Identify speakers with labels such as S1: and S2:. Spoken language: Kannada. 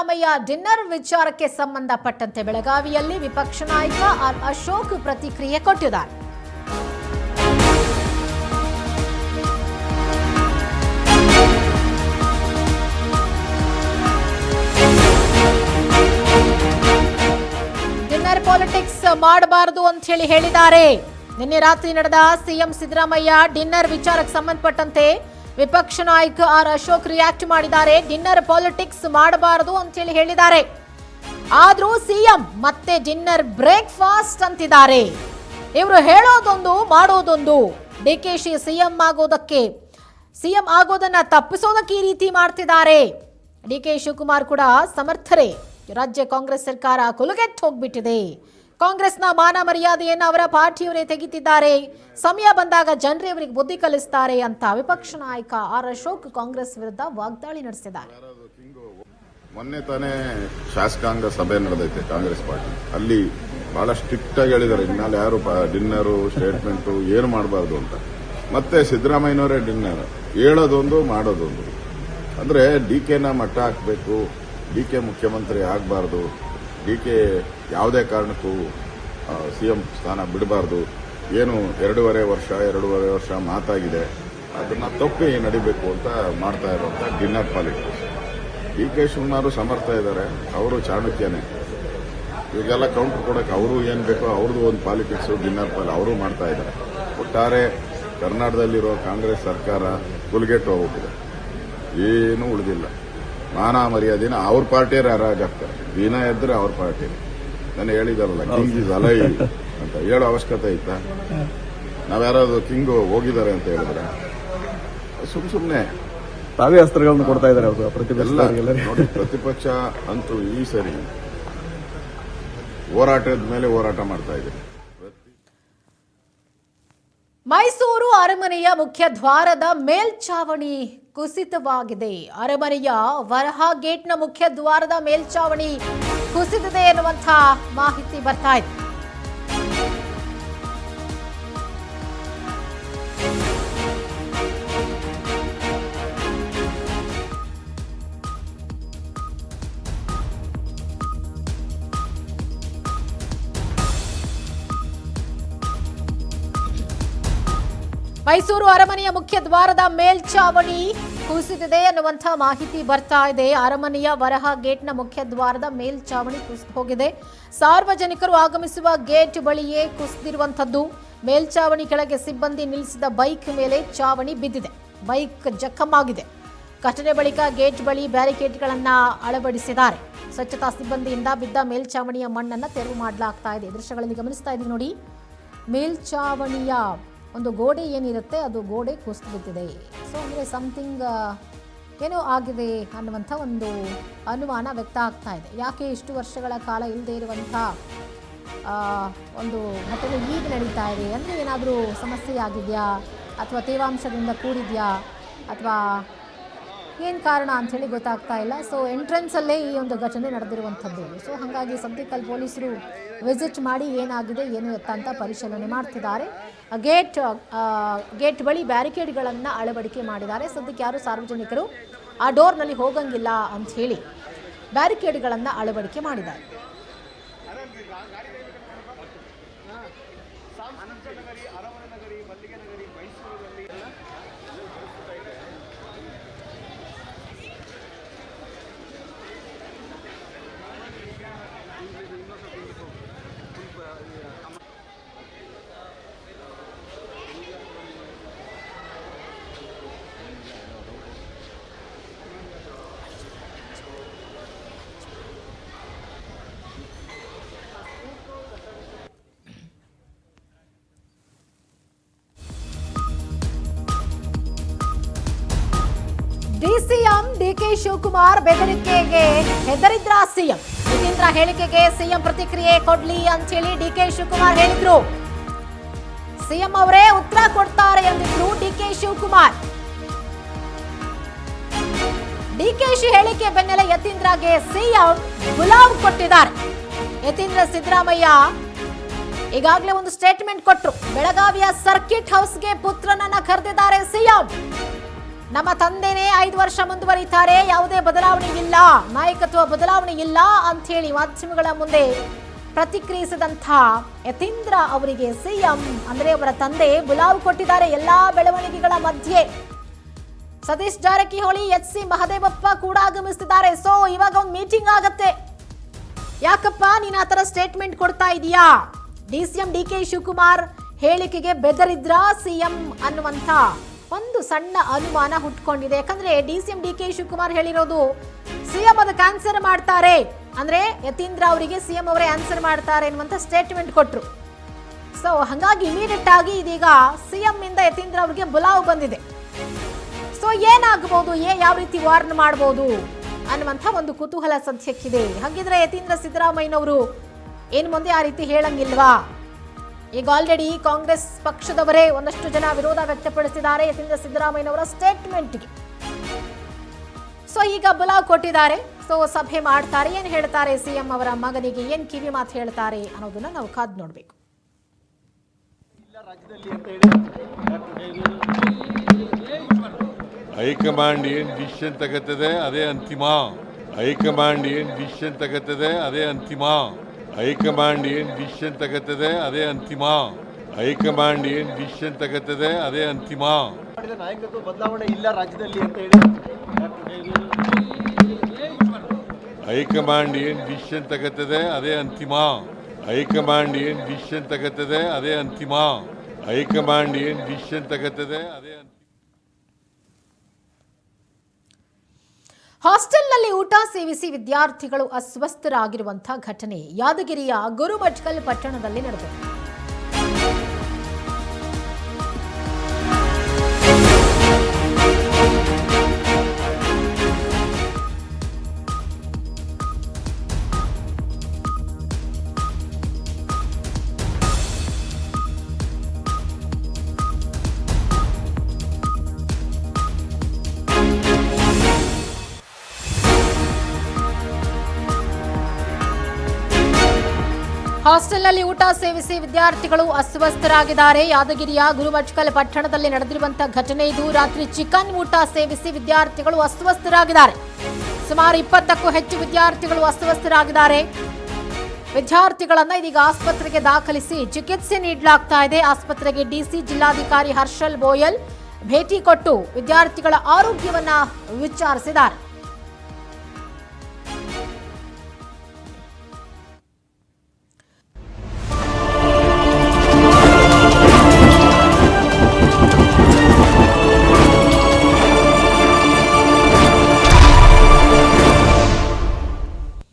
S1: ಸಿದ್ದರಾಮಯ್ಯ ಡಿನ್ನರ್ ವಿಚಾರಕ್ಕೆ ಸಂಬಂಧಪಟ್ಟಂತೆ ಬೆಳಗಾವಿಯಲ್ಲಿ ವಿಪಕ್ಷ ನಾಯಕ ಆರ್ ಅಶೋಕ್ ಪ್ರತಿಕ್ರಿಯೆ ಕೊಟ್ಟಿದ್ದಾರೆ. ಡಿನ್ನರ್ ಪಾಲಿಟಿಕ್ಸ್ ಮಾಡಬಾರದು ಅಂತ ಹೇಳಿ ಹೇಳಿದ್ದಾರೆ. ನಿನ್ನೆ ರಾತ್ರಿ ನಡೆದ ಸಿಎಂ ಸಿದ್ದರಾಮಯ್ಯ ಡಿನ್ನರ್ ವಿಚಾರಕ್ಕೆ ಸಂಬಂಧಪಟ್ಟಂತೆ ವಿಪಕ್ಷ ನಾಯಕ ಆರ್ ಅಶೋಕ್ ರಿಯಾಕ್ಟ್ ಮಾಡಿದ್ದಾರೆ. ಡಿನ್ನರ್ ಪಾಲಿಟಿಕ್ಸ್ ಮಾಡಬಾರದು ಅಂತ ಹೇಳಿ ಹೇಳಿದ್ದಾರೆ. ಆದರೂ ಸಿಎಂ ಮತ್ತೆ ಡಿನ್ನರ್ ಬ್ರೇಕ್ಫಾಸ್ಟ್ ಅಂತಿದ್ದಾರೆ. ಇವರು ಹೇಳೋದೊಂದು, ಮಾಡೋದೊಂದು. ಡಿ ಕೆ ಶಿ ಸಿಎಂ ಆಗೋದಕ್ಕೆ, ಸಿಎಂ ಆಗೋದನ್ನ ತಪ್ಪಿಸೋದಕ್ಕೆ ಈ ರೀತಿ ಮಾಡ್ತಿದ್ದಾರೆ. ಡಿ ಕೆ ಶಿವಕುಮಾರ್ ಕೂಡ ಸಮರ್ಥರೇ. ರಾಜ್ಯ ಕಾಂಗ್ರೆಸ್ ಸರ್ಕಾರ ಕುಲುಗೆಟ್ಟು ಹೋಗ್ಬಿಟ್ಟಿದೆ. ಕಾಂಗ್ರೆಸ್ನ ಮಾನ ಮರ್ಯಾದೆಯನ್ನು ಅವರ ಪಾರ್ಟಿಯವರೇ ತೆಗಿತಿದ್ದಾರೆ. ಸಮಯ ಬಂದಾಗ ಜನರೇ ಅವರಿಗೆ ಬುದ್ಧಿ ಕಲಿಸ್ತಾರೆ ಅಂತ ವಿಪಕ್ಷ ನಾಯಕ ಆರ್ ಅಶೋಕ್ ಕಾಂಗ್ರೆಸ್ ವಿರುದ್ಧ ವಾಗ್ದಾಳಿ ನಡೆಸಿದ್ದಾರೆ.
S2: ಮೊನ್ನೆ ತಾನೇ ಶಾಸಕಾಂಗ ಸಭೆ ನಡೆದೈತೆ ಕಾಂಗ್ರೆಸ್ ಪಾರ್ಟಿ. ಅಲ್ಲಿ ಬಹಳ ಸ್ಟ್ರಿಕ್ಟ್ ಆಗಿ ಹೇಳಿದ್ದಾರೆ, ಇನ್ಮೇಲೆ ಯಾರು ಡಿನ್ನರು, ಸ್ಟೇಟ್ಮೆಂಟು ಏನು ಮಾಡಬಾರ್ದು ಅಂತ. ಮತ್ತೆ ಸಿದ್ದರಾಮಯ್ಯನವರೇ ಡಿನ್ನರ್. ಹೇಳೋದೊಂದು, ಮಾಡೋದೊಂದು. ಅಂದ್ರೆ ಡಿ ಕೆನ ಮಟ್ಟ ಹಾಕಬೇಕು, ಡಿ ಕೆ ಮುಖ್ಯಮಂತ್ರಿ ಆಗಬಾರ್ದು ಡಿ ಕೆ ಯಾವುದೇ ಕಾರಣಕ್ಕೂ ಸಿಎಂ ಸ್ಥಾನ ಬಿಡಬಾರ್ದು. ಏನು ಎರಡೂವರೆ ವರ್ಷ ಎರಡೂವರೆ ವರ್ಷ ಮಾತಾಗಿದೆ. ಅದನ್ನ ತಪ್ಪಿ ನಡಿಬೇಕು ಅಂತ ಮಾಡ್ತಾ ಇರುವಂಥ dinner politics. D K Shivakumar ಸಮರ್ಥ ಇದ್ದಾರೆ, ಅವರು ಚಾಣಕ್ಯನೇ. ಇವಾಗೆಲ್ಲ ಕೌಂಟರ್ ಕೊಡೋಕೆ ಅವರು ಏನು ಬೇಕೋ ಅವ್ರದ್ದು ಒಂದು ಪಾಲಿಟಿಕ್ಸ್, ಡಿನ್ನರ್ ಪಾಲಿ, ಅವರು ಮಾಡ್ತಾ ಇದ್ದಾರೆ. ಒಟ್ಟಾರೆ ಕರ್ನಾಟಕದಲ್ಲಿರೋ ಕಾಂಗ್ರೆಸ್ ಸರ್ಕಾರ ಕುಲ್ಗೆಟ್ಟು ಹೋಗ್ಬಿಟ್ಟಿದೆ. ಏನೂ ಉಳಿದಿಲ್ಲ. ಮಾನ ಮರ್ಯಾದಿನ ಅವ್ರ ಪಾರ್ಟಿಯರೇ ಹರಾಜಾಗ್ತಾರೆ ದಿನ ಎದ್ರೆ ಅವ್ರ ಪಾರ್ಟಿ. ನಾನು ಹೇಳಿದಾರಲ್ಲ ಕಿಂಗ್ ಇಸ್ ಅಲೈ ಅಂತ ಹೇಳೋ ಅವಶ್ಯಕತೆ ಐತಾ ನಾವ್ಯಾರಾದ್ರು ಕಿಂಗ್ ಹೋಗಿದ್ದಾರೆ ಅಂತ ಹೇಳಿದ್ರೆ? ಸುಮ್ ಸುಮ್ನೆ.
S3: ತಾವೇ ಅಸ್ತ್ರಗಳನ್ನು ಕೊಡ್ತಾ ಇದ್ದಾರೆ
S2: ನೋಡಿ ಪ್ರತಿಪಕ್ಷ ಅಂತೂ ಈ ಸರಿ ಹೋರಾಟದ ಮೇಲೆ ಹೋರಾಟ ಮಾಡ್ತಾ ಇದೆ.
S1: ಮೈಸೂರು ಅರಮನೆಯ ಮುಖ್ಯ ದ್ವಾರದ ಮೇಲ್ಚಾವಣಿ ಕುಸಿತವಾಗಿದೆ. ಅರಮನೆಯ ವರಹ ಗೇಟ್ನ ಮುಖ್ಯ ದ್ವಾರದ ಮೇಲ್ಚಾವಣಿ ಕುಸಿದಿದೆ ಎನ್ನುವಂತಹ ಮಾಹಿತಿ ಬರ್ತಾ ಇದೆ. ಮೈಸೂರು ಅರಮನೆಯ ಮುಖ್ಯ ದ್ವಾರದ ಮೇಲ್ಚಾವಣಿ ಕುಸಿದಿದೆ ಅನ್ನುವಂಥ ಮಾಹಿತಿ ಬರ್ತಾ ಇದೆ. ಅರಮನೆಯ ವರಹ ಗೇಟ್ನ ಮುಖ್ಯ ದ್ವಾರದ ಮೇಲ್ಚಾವಣಿ ಕುಸಿದು ಹೋಗಿದೆ. ಸಾರ್ವಜನಿಕರು ಆಗಮಿಸುವ ಗೇಟ್ ಬಳಿಯೇ ಕುಸಿದಿರುವಂಥದ್ದು. ಮೇಲ್ಚಾವಣಿ ಕೆಳಗೆ ಸಿಬ್ಬಂದಿ ನಿಲ್ಲಿಸಿದ ಬೈಕ್ ಮೇಲೆ ಚಾವಣಿ ಬಿದ್ದಿದೆ. ಬೈಕ್ ಜಖಮ್ಮಾಗಿದೆ ಘಟನೆ ಬಳಿಕ ಗೇಟ್ ಬಳಿ ಬ್ಯಾರಿಕೇಡ್ಗಳನ್ನು ಅಳವಡಿಸಿದ್ದಾರೆ. ಸ್ವಚ್ಛತಾ ಸಿಬ್ಬಂದಿಯಿಂದ ಬಿದ್ದ ಮೇಲ್ಚಾವಣಿಯ ಮಣ್ಣನ್ನು ತೆರವು ಮಾಡಲಾಗ್ತಾ ಇದೆ. ದೃಶ್ಯಗಳಲ್ಲಿ ಗಮನಿಸ್ತಾ ಇದ್ದೀವಿ ನೋಡಿ. ಮೇಲ್ಚಾವಣಿಯ ಒಂದು ಗೋಡೆ ಏನಿರುತ್ತೆ ಅದು ಗೋಡೆ ಕುಸಿದು ಬಿದ್ದಿದೆ ಸೊ ಅಂದರೆ ಸಮಥಿಂಗ್ ಏನೋ ಆಗಿದೆ ಅನ್ನುವಂಥ ಒಂದು ಅನುಮಾನ ವ್ಯಕ್ತ ಆಗ್ತಾ ಇದೆ. ಯಾಕೆ ಇಷ್ಟು ವರ್ಷಗಳ ಕಾಲ ಇಲ್ಲದೆ ಇರುವಂಥ ಒಂದು ಘಟನೆ ಈಗ ನಡೀತಾ ಇದೆ? ಅಂದರೆ ಏನಾದರೂ ಸಮಸ್ಯೆ ಆಗಿದೆಯಾ ಅಥವಾ ತೇವಾಂಶದಿಂದ ಕೂಡಿದೆಯಾ? ಅಥವಾ ಏನು ಕಾರಣ ಅಂಥೇಳಿ ಗೊತ್ತಾಗ್ತಾ ಇಲ್ಲ. ಸೊ ಎಂಟ್ರೆನ್ಸಲ್ಲೇ ಈ ಒಂದು ಘಟನೆ ನಡೆದಿರುವಂಥದ್ದು. ಸೊ ಹಾಗಾಗಿ ಸದ್ಯಕ್ಕಲ್ಲಿ ಪೊಲೀಸರು ವಿಸಿಟ್ ಮಾಡಿ ಏನಾಗಿದೆ, ಏನು ಎತ್ತ ಅಂತ ಪರಿಶೀಲನೆ ಮಾಡ್ತಿದ್ದಾರೆ. ಗೇಟ್ ಗೇಟ್ ಬಳಿ ಬ್ಯಾರಿಕೇಡ್ಗಳನ್ನು ಅಳವಡಿಕೆ ಮಾಡಿದ್ದಾರೆ. ಸದ್ಯಕ್ಕೆ ಯಾರು ಸಾರ್ವಜನಿಕರು ಆ ಡೋರ್ನಲ್ಲಿ ಹೋಗಂಗಿಲ್ಲ ಅಂತ ಹೇಳಿ ಬ್ಯಾರಿಕೇಡ್ಗಳನ್ನು ಅಳವಡಿಕೆ ಮಾಡಿದ್ದಾರೆ. ಡಿಸಿಎಂ ಡಿಕೆ ಶಿವಕುಮಾರ್ ಬೆದರಿಕೆಗೆ ಹೆದರಿದ್ರ ಸಿಎಂ? ಯತೀಂದ್ರ ಹೇಳಿಕೆಗೆ ಸಿಎಂ ಪ್ರತಿಕ್ರಿಯೆ ಕೊಡ್ಲಿ ಅಂತ ಹೇಳಿ ಡಿಕೆ ಶಿವಕುಮಾರ್ ಹೇಳಿದ್ರು. ಸಿಎಂ ಅವರೇ ಉತ್ತರ ಕೊಡ್ತಾರೆ ಎಂದಿದ್ರು ಡಿಕೆ ಶಿವಕುಮಾರ್. ಡಿಕೆಶಿ ಹೇಳಿಕೆ ಬೆನ್ನಲ್ಲೇ ಯತೀಂದ್ರಗೆ ಸಿಎಂ ಗುಲಾಬ್ ಕೊಟ್ಟಿದ್ದಾರೆ. ಯತೀಂದ್ರ ಸಿದ್ದರಾಮಯ್ಯ ಈಗಾಗಲೇ ಒಂದು ಸ್ಟೇಟ್ಮೆಂಟ್ ಕೊಟ್ಟರು ಬೆಳಗಾವಿಯ ಸರ್ಕಿಟ್ ಹೌಸ್ಗೆ ಪುತ್ರನನ್ನ ಕರೆದಿದ್ದಾರೆ ಸಿಎಂ. ನಮ್ಮ ತಂದೆನೇ ಐದು ವರ್ಷ ಮುಂದುವರಿತಾರೆ, ಯಾವುದೇ ಬದಲಾವಣೆ ಇಲ್ಲ, ನಾಯಕತ್ವ ಬದಲಾವಣೆ ಇಲ್ಲ ಅಂತ ಹೇಳಿ ಮಾಧ್ಯಮಗಳ ಮುಂದೆ ಪ್ರತಿಕ್ರಿಯಿಸಿದಂಥ ಯತೀಂದ್ರ ಅವರಿಗೆ ಸಿಎಂ ಅಂದರೆ ಅವರ ತಂದೆ ಬುಲಾವ್ ಕೊಟ್ಟಿದ್ದಾರೆ ಎಲ್ಲಾ ಬೆಳವಣಿಗೆಗಳ ಮಧ್ಯೆ. ಸತೀಶ್ ಜಾರಕಿಹೊಳಿ, ಎಚ್ ಸಿ ಮಹದೇವಪ್ಪ ಕೂಡ ಆಗಮಿಸುತ್ತಿದ್ದಾರೆ ಸೊ ಇವಾಗ ಒಂದು ಮೀಟಿಂಗ್ ಆಗತ್ತೆ. ಯಾಕಪ್ಪ, ನೀನು ಆ ಥರ ಸ್ಟೇಟ್ಮೆಂಟ್ ಕೊಡ್ತಾ ಇದೀಯಾ? D C M D K Shivakumar ಹೇಳಿಕೆಗೆ ಬೆದರಿದ್ರ ಸಿಎಂ ಅನ್ನುವಂಥ ಒಂದು ಸಣ್ಣ ಅನುಮಾನ ಹುಟ್ಕೊಂಡಿದೆ. ಯಾಕಂದ್ರೆ D C M D K Shivakumar ಹೇಳಿರೋದು ಸಿಎಂ ಅದಕ್ಕೆ ಆನ್ಸರ್ ಮಾಡ್ತಾರೆ. ಅಂದ್ರೆ ಯತೀಂದ್ರ ಅವರಿಗೆ ಸಿಎಂ ಅವರೇ ಆನ್ಸರ್ ಮಾಡ್ತಾರೆ ಅನ್ನುವಂಥ ಸ್ಟೇಟ್ಮೆಂಟ್ ಕೊಟ್ರು. ಸೊ ಹಾಗಾಗಿ ಇಮಿಡಿಯೇಟ್ ಆಗಿ ಇದೀಗ ಸಿಎಂ ಇಂದ ಯತೀಂದ್ರ ಅವರಿಗೆ ಬುಲಾವ್ ಬಂದಿದೆ. ಸೊ ಏನಾಗಬಹುದು ಏ, ಯಾವ ರೀತಿ ವಾರ್ನ್ ಮಾಡಬಹುದು ಅನ್ನುವಂಥ ಒಂದು ಕುತೂಹಲ ಸದ್ಯಕ್ಕಿದೆ. ಹಾಗಿದ್ರೆ ಯತೀಂದ್ರ ಸಿದ್ದರಾಮಯ್ಯನವರು ಏನು ಮುಂದೆ ಆ ರೀತಿ ಹೇಳಂಗಿಲ್ವಾ? ಈಗ ಆಲ್ರೆಡಿ ಕಾಂಗ್ರೆಸ್ ಪಕ್ಷದವರೇ ಒಂದಷ್ಟು ಜನ ವಿರೋಧ ವ್ಯಕ್ತಪಡಿಸಿದ್ದಾರೆ. ಯತೀಂದ್ರ ಸಿದ್ದರಾಮಯ್ಯನವರ ಸ್ಟೇಟ್ಮೆಂಟ್ಗೆ ಸೊ ಈಗ ಬಲ ಕೊಟ್ಟಿದ್ದಾರೆ. ಸೊ ಸಭೆ ಮಾಡ್ತಾರೆ. ಏನು ಹೇಳ್ತಾರೆ ಸಿಎಂ ಅವರ ಮಗನಿಗೆ? ಏನು ಕಿವಿ ಮಾತು ಹೇಳ್ತಾರೆ ಅನ್ನೋದನ್ನ ನಾವು ಕಾದ್ ನೋಡಬೇಕು.
S4: ಹೈಕಮಾಂಡ್ ಏನು ಡಿಸಿಷನ್ ತಗತ್ತದೆ? ಅದೇ ಅಂತಿಮ. ಹೈಕಮಾಂಡ್ ಏನು ಡಿಸಿಷನ್ ತಗತ್ತದೆ? ಅದೇ ಅಂತಿಮ. ಹೈಕಮಾಂಡ್ ಏನ್ ಡಿಸಿಷನ್ ತಗತ್ತದೆ ಅದೇ ಅಂತಿಮ. ಹೈಕಮಾಂಡ್ ಏನ್ ಡಿಸಿಷನ್ ತಗತ್ತದೆ ಅದೇ ಅಂತಿಮ.
S3: ನಾಯಕತ್ವ ಬದಲಾವಣೆ ಇಲ್ಲ ರಾಜ್ಯದಲ್ಲಿ ಅಂತ ಹೇಳಿ.
S4: ಹೈಕಮಾಂಡ್ ಏನ್ ಡಿಸಿಷನ್ ತಗತ್ತದೆ ಅದೇ ಅಂತಿಮ. ಹೈಕಮಾಂಡ್ ಏನ್ ಡಿಸಿಷನ್ ತಗತ್ತದೆ ಅದೇ ಅಂತಿಮ. ಹೈಕಮಾಂಡ್ ಏನ್ ಡಿಸಿಷನ್ ತಗತ್ತದೆ ಅದೇ ಅಂತಿಮ.
S1: ಹಾಸ್ಟೆಲ್ನಲ್ಲಿ ಊಟ ಸೇವಿಸಿ ವಿದ್ಯಾರ್ಥಿಗಳು ಅಸ್ವಸ್ಥರಾಗಿರುವಂತಹ ಘಟನೆ ಯಾದಗಿರಿಯ ಗುರುಮಠಕಲ್ ಪಟ್ಟಣದಲ್ಲಿ ನಡೆದಿದೆ. ಹಾಸ್ಟೆಲ್ನಲ್ಲಿ ಊಟ ಸೇವಿಸಿ ವಿದ್ಯಾರ್ಥಿಗಳು ಅಸ್ವಸ್ಥರಾಗಿದ್ದಾರೆ. ಯಾದಗಿರಿಯ ಗುರುವಚ್ಕಲ್ ಪಟ್ಟಣದಲ್ಲಿ ನಡೆದಿರುವಂತಹ ಘಟನೆ ಇದು. ರಾತ್ರಿ ಚಿಕನ್ ಊಟ ಸೇವಿಸಿ ವಿದ್ಯಾರ್ಥಿಗಳು ಅಸ್ವಸ್ಥರಾಗಿದ್ದಾರೆ. ಸುಮಾರು ಇಪ್ಪತ್ತಕ್ಕೂ ಹೆಚ್ಚು ವಿದ್ಯಾರ್ಥಿಗಳು ಅಸ್ವಸ್ಥರಾಗಿದ್ದಾರೆ. ವಿದ್ಯಾರ್ಥಿಗಳನ್ನು ಇದೀಗ ಆಸ್ಪತ್ರೆಗೆ ದಾಖಲಿಸಿ ಚಿಕಿತ್ಸೆ ನೀಡಲಾಗ್ತಾ ಇದೆ. ಆಸ್ಪತ್ರೆಗೆ ಡಿಸಿ ಜಿಲ್ಲಾಧಿಕಾರಿ ಹರ್ಷಲ್ ಬೋಯಲ್ ಭೇಟಿ ಕೊಟ್ಟು ವಿದ್ಯಾರ್ಥಿಗಳ ಆರೋಗ್ಯವನ್ನು ವಿಚಾರಿಸಿದ್ದಾರೆ.